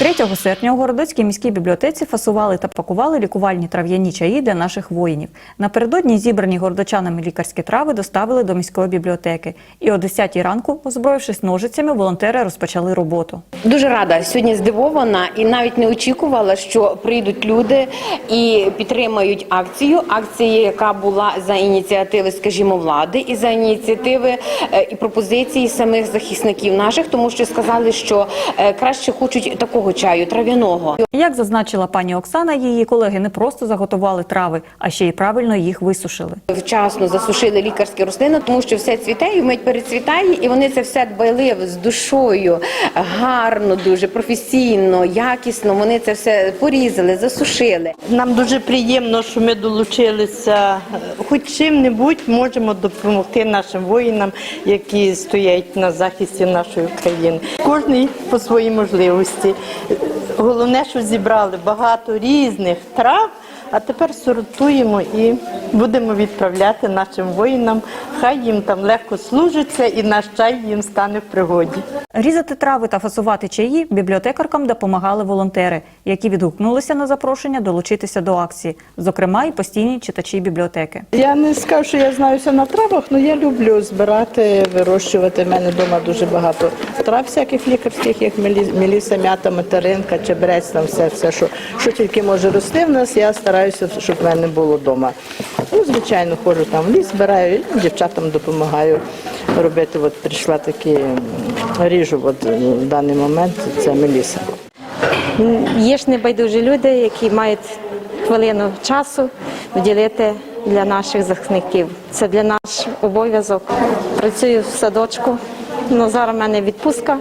3 серпня у Городоцькій міській бібліотеці фасували та пакували лікувальні трав'яні чаї для наших воїнів. Напередодні зібрані городочанами лікарські трави доставили до міської бібліотеки. І о 10 ранку, озброївшись ножицями, волонтери розпочали роботу. Дуже рада сьогодні здивована і навіть не очікувала, що прийдуть люди і підтримають акцію. Акція, яка була за ініціативи, скажімо, влади, і за ініціативи е, і пропозиції самих захисників наших, тому що сказали, що е, краще хочуть такого чаю трав'яного. Як зазначила пані Оксана, її колеги не просто заготували трави, а ще й правильно їх висушили. Вчасно засушили лікарські рослини, тому що все цвіте і вмить перецвітає, і вони це все дбайливо з душою, гарно, дуже професійно, якісно. Вони це все порізали, засушили. Нам дуже приємно, що ми долучилися, хоч чим-небудь можемо допомогти нашим воїнам, які стоять на захисті нашої країни. Кожний по своїй можливості. Головне, що зібрали багато різних трав, а тепер сортуємо і будемо відправляти нашим воїнам. Хай їм там легко служиться і наш чай їм стане в пригоді. Різати трави та фасувати чаї бібліотекаркам допомагали волонтери, які відгукнулися на запрошення долучитися до акції, зокрема і постійні читачі бібліотеки. Я не скажу, що я знаюся на травах, але я люблю збирати, вирощувати. У мене вдома дуже багато трав всяких лікарських, як мелі- меліса, м'ята, материнка, чебрець, там все, все що, що тільки може рости в нас, я стараюся, щоб в мене було вдома. Ну, звичайно, ходжу там в ліс, збираю, дівчатам допомагаю робити. От прийшла такі ріжу от, в даний момент, це меліса. Є ж небайдужі люди, які мають хвилину часу вділити для наших захисників. Це для наш обов'язок. Працюю в садочку. Ну, зараз в мене відпустка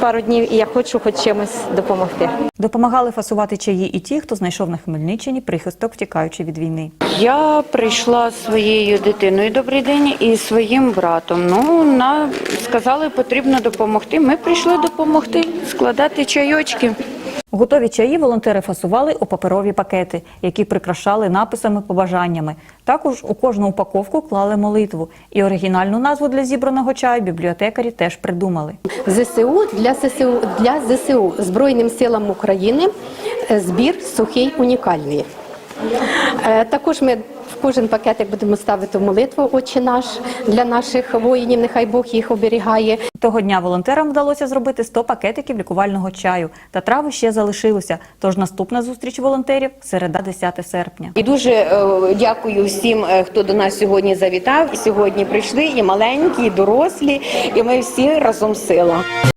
пару днів, і я хочу хоч чимось допомогти. Допомагали фасувати чаї і ті, хто знайшов на Хмельниччині прихисток, втікаючи від війни. Я прийшла зі своєю дитиною добрий день і своїм братом. Ну на сказали, потрібно допомогти. Ми прийшли допомогти складати чайочки. Готові чаї волонтери фасували у паперові пакети, які прикрашали написами побажаннями. Також у кожну упаковку клали молитву. І оригінальну назву для зібраного чаю бібліотекарі теж придумали. ЗСУ для ЗСУ для ЗСУ Збройним силам України е, збір сухий унікальний. Е, Також ми кожен пакетик будемо ставити молитву Отче наш для наших воїнів. Нехай Бог їх оберігає. Того дня волонтерам вдалося зробити 100 пакетиків лікувального чаю. Та трави ще залишилося. Тож наступна зустріч волонтерів середа 10 серпня. І дуже е, дякую всім, е, хто до нас сьогодні завітав. Сьогодні прийшли і маленькі, і дорослі, і ми всі разом сила.